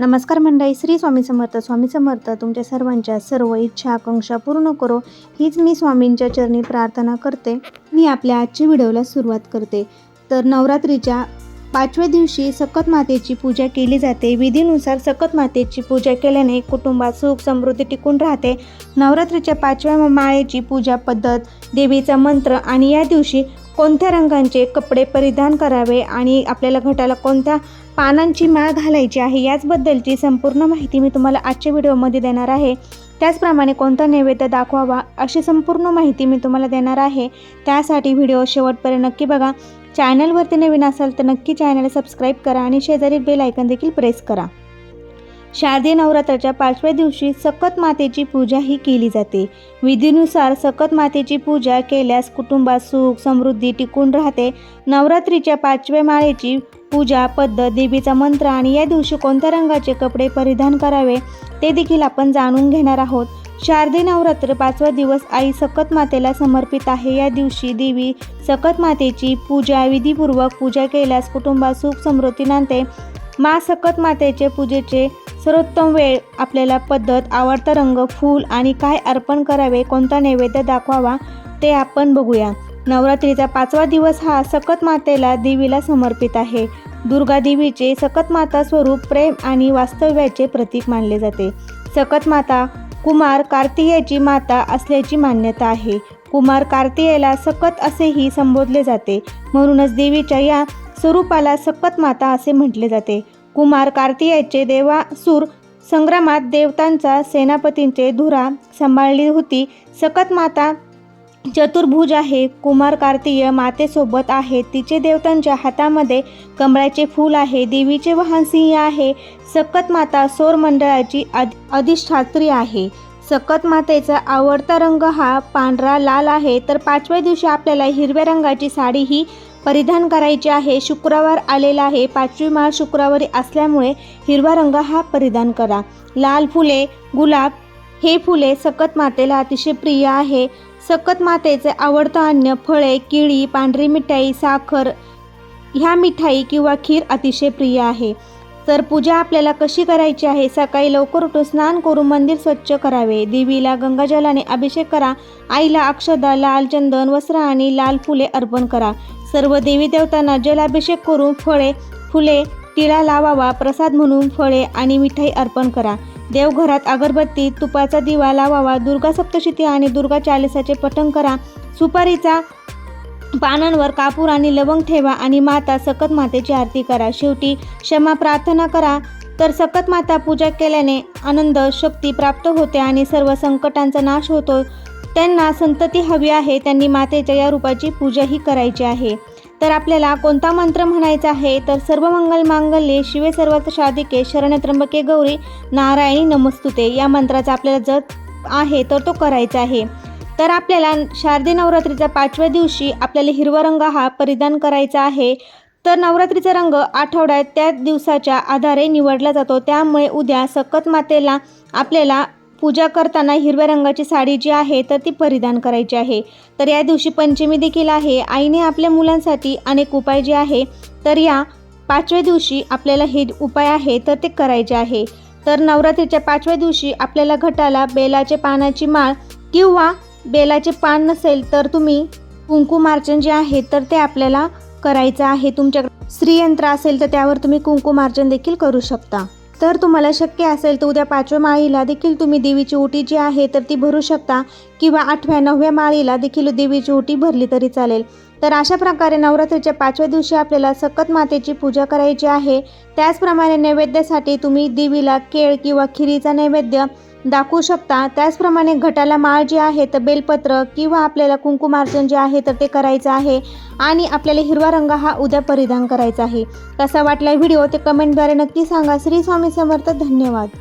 नमस्कार मंडळी श्री स्वामी समर्थ. स्वामी समर्थ तुमच्या सर्वांच्या सर्व इच्छा आकांक्षा पूर्ण करो. हीच मी स्वामींच्या चरणी प्रार्थना करते. मी आपल्या आजच्या व्हिडिओला सुरुवात करते. तर नवरात्रीच्या पाचव्या दिवशी सकत मातेची पूजा केली जाते. विधीनुसार सकत मातेची पूजा केल्याने कुटुंबात सुख समृद्धी टिकून राहते. नवरात्रीच्या पाचव्या माळेची पूजा पद्धत देवीचा मंत्र आणि या दिवशी कोणत्या रंगांचे कपडे परिधान करावे आणि आपल्याला घटाला कोणत्या पानांची माळ घालायची आहे याचबद्दलची संपूर्ण माहिती मी तुम्हाला आजच्या व्हिडिओमध्ये देणार आहे. त्याचप्रमाणे कोणता नैवेद्य दाखवावा अशी संपूर्ण माहिती मी तुम्हाला देणार आहे. त्यासाठी व्हिडिओ शेवटपर्यंत नक्की बघा. चॅनलवरती नवीन असाल तर नक्की चॅनल सबस्क्राईब करा आणि शेजारील बेल आयकन देखील प्रेस करा. शारदीय नवरात्राच्या पाचव्या दिवशी सकत मातेची पूजा ही केली जाते. विधीनुसार सकत मातेची पूजा केल्यास कुटुंबात सुख समृद्धी टिकून राहते. नवरात्रीच्या पाचव्या माळेची पूजा पद्धत देवीचा मंत्र आणि या दिवशी कोणत्या रंगाचे कपडे परिधान करावे ते देखील आपण जाणून घेणार आहोत. शारदे नवरात्र पाचवा दिवस आई सकत मातेला समर्पित आहे. या दिवशी देवी सकत मातेची पूजा विधीपूर्वक पूजा केल्यास कुटुंबात सुख समृद्धी नांदते. मा सकत मातेचे पूजेचे सर्वोत्तम वेळ आपल्याला पद्धत आवडता रंग फूल आणि काय अर्पण करावे कोणता नैवेद्य दाखवावा ते आपण बघूया. नवरात्रीचा पाचवा दिवस हा सकत मातेला देवीला समर्पित आहे. दुर्गा देवीचे सकत माता स्वरूप प्रेम आणि वास्तव्याचे प्रतीक मानले जाते. सकत माता कुमार कार्तियाची माता असल्याची मान्यता आहे. कुमार कार्तियाला सकत असेही संबोधले जाते. म्हणूनच देवीच्या या स्वरूपाला सकत माता असे म्हटले जाते. कुमार कार्तियाचे देवासूर संग्रामात देवतांचा सेनापतींचे धुरा सांभाळली होती. सकत माता चतुर्भुज आहे. कुमार कार्तिय मातेसोबत आहे. तिचे देवतांच्या हातामध्ये कमळाचे फूल आहे. देवीचे वाहन सिंह आहे. सकत माता सौर मंडळाची अध अधिष्ठात्री आहे. सकत मातेचा आवडता रंग हा पांढरा लाल आहे. तर पाचव्या दिवशी आपल्याला हिरव्या रंगाची साडी ही परिधान करायची आहे. शुक्रवार आलेला आहे. पाचवी माळ शुक्रवारी असल्यामुळे हिरवा रंग हा परिधान करा. लाल फुले गुलाब हे फुले सकत मातेला अतिशय प्रिय आहे. सकत मातेचे आवडतं अन्न फळे केळी पांढरी मिठाई साखर ह्या मिठाई किंवा खीर अतिशय प्रिय आहे. तर पूजा आपल्याला कशी करायची आहे? सकाळी लवकर उठून स्नान करून मंदिर स्वच्छ करावे. देवीला गंगाजलाने अभिषेक करा. आईला अक्षदा लाल चंदन वस्त्र आणि लाल फुले अर्पण करा. सर्व देवी देवतांना जलाभिषेक करून फळे फुले तिळा लावावा. प्रसाद म्हणून फळे आणि मिठाई अर्पण करा. देवघरात अगरबत्ती तुपाचा दिवा लावावा दुर्गा सप्तशती आणि दुर्गा चालिसाचे पठण करा. सुपारीचा पानांवर कापूर आणि लवंग ठेवा आणि माता सकत मातेची आरती करा. शेवटी क्षमा प्रार्थना करा. तर सकत माता पूजा केल्याने आनंद शक्ती प्राप्त होते आणि सर्व संकटांचा नाश होतो. त्यांना संतती हवी आहे. त्यांनी मातेच्या या रूपाची पूजाही करायची आहे. तर आपल्याला कोणता मंत्र म्हणायचा आहे? तर सर्व मंगल मांगल्ये शिवे सर्वात शाधिके शरण त्र्यंबके गौरी नारायणी नमस्तुते. या मंत्राचा आपल्याला जर आहे तर तो करायचा आहे. तर आपल्याला शारदी नवरात्रीच्या पाचव्या दिवशी आपल्याला हिरवा रंग हा परिधान करायचा आहे. तर नवरात्रीचा रंग आठवड्यात त्या दिवसाच्या आधारे निवडला जातो. त्यामुळे उद्या सकत मातेला आपल्याला पूजा करताना हिरव्या रंगाची साडी जी आहे तर ती परिधान करायची आहे. तर या दिवशी पंचमी देखील आहे. आईने आपल्या मुलांसाठी अनेक उपाय जे आहे तर या पाचव्या दिवशी आपल्याला हे उपाय आहे तर ते करायचे आहे. तर नवरात्रीच्या पाचव्या दिवशी आपल्याला घटाला बेलाचे पानाची माळ किंवा बेलाचे पान नसेल तर तुम्ही कुंकुमार्चन जे आहे तर ते आपल्याला करायचं आहे. तुमच्याकडे श्रीयंत्र असेल तर त्यावर तुम्ही कुंकुमार्चन देखील करू शकता. तर तुम्हाला शक्य असेल तर उद्या पाचव्या माळीला देखील तुम्ही देवीची ओटी जी आहे तर ती भरू शकता किंवा आठव्या नवव्या माळीला देखील देवीची ओटी भरली तरी चालेल. तर अशा प्रकारे नवरात्रीच्या पाचव्या दिवशी आपल्याला सकत मातेची पूजा करायची आहे. त्याचप्रमाणे नैवेद्यासाठी तुम्ही देवीला केळ किंवा खिरीचा नैवेद्य दाखवू शकता. त्याचप्रमाणे घटाला माळ जे आहे तर बेलपत्र किंवा आपल्याला कुंकुमार्चन जे आहे तर ते करायचं आहे आणि आपल्याला हिरवा रंग हा उद्या परिधान करायचा आहे. कसा वाटला व्हिडिओ ते कमेंटद्वारे नक्की सांगा. श्री स्वामी समर्थ. धन्यवाद.